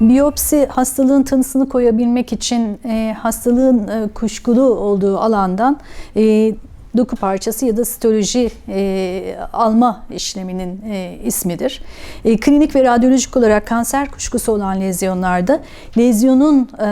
Biyopsi hastalığın tanısını koyabilmek için e, hastalığın e, kuşkulu olduğu alandan e, doku parçası ya da sitoloji e, alma işleminin e, ismidir. E, klinik ve radyolojik olarak kanser kuşkusu olan lezyonlarda lezyonun e,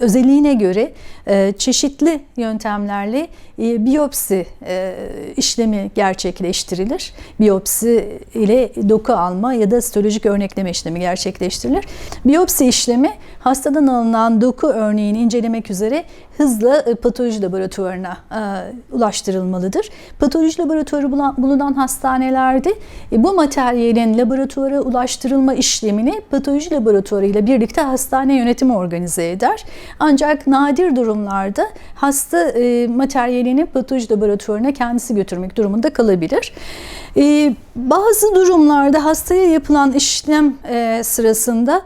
özelliğine göre e, çeşitli yöntemlerle e, biyopsi e, işlemi gerçekleştirilir. Biyopsi ile doku alma ya da sitolojik örnekleme işlemi gerçekleştirilir. Biyopsi işlemi hastadan alınan doku örneğini incelemek üzere hızla e, patoloji laboratuvarına e, ulaştırılmalıdır. Patoloji laboratuvarı bulunan hastanelerde e, bu materyalin laboratuvara ulaştırılma işlemini patoloji laboratuvarı ile birlikte hastane yönetimi organize eder. Ancak nadir durumlarda hasta materyalini patoloji laboratuvarına kendisi götürmek durumunda kalabilir. Bazı durumlarda hastaya yapılan işlem sırasında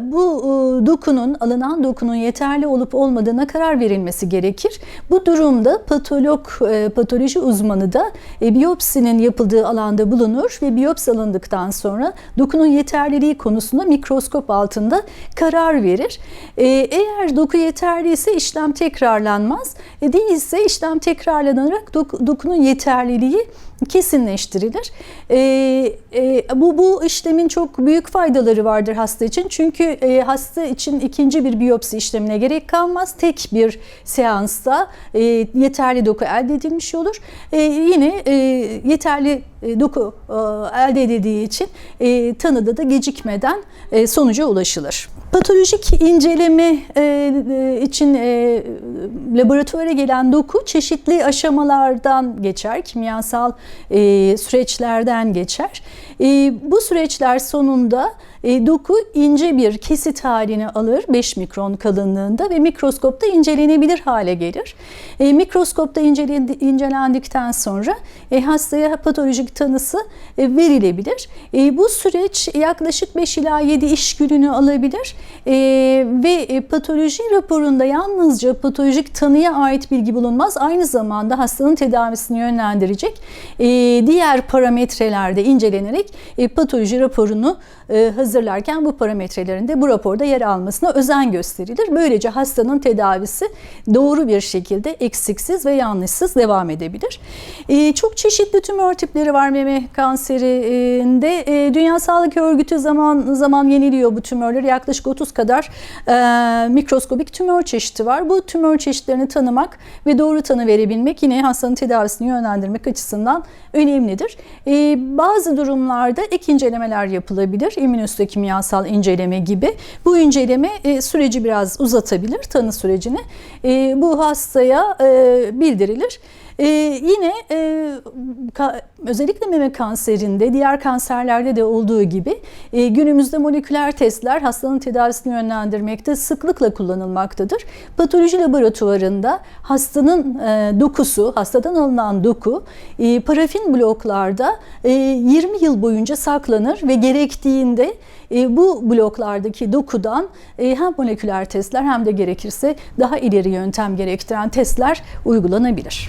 bu e, dokunun, alınan dokunun yeterli olup olmadığına karar verilmesi gerekir. Bu durumda patolog, e, patoloji uzmanı da e, biyopsinin yapıldığı alanda bulunur ve biyopsi alındıktan sonra dokunun yeterliliği konusunda mikroskop altında karar verir. Eğer doku yeterliyse işlem tekrarlanmaz. E, Değilse işlem tekrarlanarak dok- dokunun yeterliliği kesinleştirilir. Ee, e, bu bu işlemin çok büyük faydaları vardır hasta için. Çünkü e, hasta için ikinci bir biyopsi işlemine gerek kalmaz. Tek bir seansta e, yeterli doku elde edilmiş olur. E, yine e, yeterli e, doku e, elde edildiği için e, tanıda da gecikmeden e, sonuca ulaşılır. Patolojik inceleme e, e, için e, laboratuvara gelen doku çeşitli aşamalardan geçer, kimyasal süreçlerden geçer. Bu süreçler sonunda e, doku ince bir kesit halini alır 5 mikron kalınlığında ve mikroskopta incelenebilir hale gelir. E, mikroskopta incelendi- incelendikten sonra e, hastaya patolojik tanısı e, verilebilir. E, bu süreç yaklaşık 5 ila 7 iş gününü alabilir E, ve e, patoloji raporunda yalnızca patolojik tanıya ait bilgi bulunmaz. Aynı zamanda hastanın tedavisini yönlendirecek e, diğer parametrelerde incelenerek e, patoloji raporunu e, hazırlarken bu parametrelerin de bu raporda yer almasına özen gösterilir. Böylece hastanın tedavisi doğru bir şekilde eksiksiz ve yanlışsız devam edebilir. E, Çok çeşitli tümör tipleri var meme kanserinde. E, Dünya Sağlık Örgütü zaman zaman yeniliyor bu tümörleri. Yaklaşık 30 kadar e, mikroskobik tümör çeşidi var. Bu tümör çeşitlerini tanımak ve doğru tanı verebilmek yine hastanın tedavisini yönlendirmek açısından önemlidir. E, Bazı durumlarda ek incelemeler yapılabilir. İmmünositokimyasal inceleme gibi. Bu inceleme e, süreci biraz uzatabilir, tanı sürecini. E, Bu hastaya e, bildirilir. Ee, yine e, ka- özellikle meme kanserinde, diğer kanserlerde de olduğu gibi e, günümüzde moleküler testler hastanın tedavisini yönlendirmekte sıklıkla kullanılmaktadır. Patoloji laboratuvarında hastanın e, dokusu, hastadan alınan doku e, parafin bloklarda e, 20 yıl boyunca saklanır ve gerektiğinde e, bu bloklardaki dokudan e, hem moleküler testler hem de gerekirse daha ileri yöntem gerektiren testler uygulanabilir.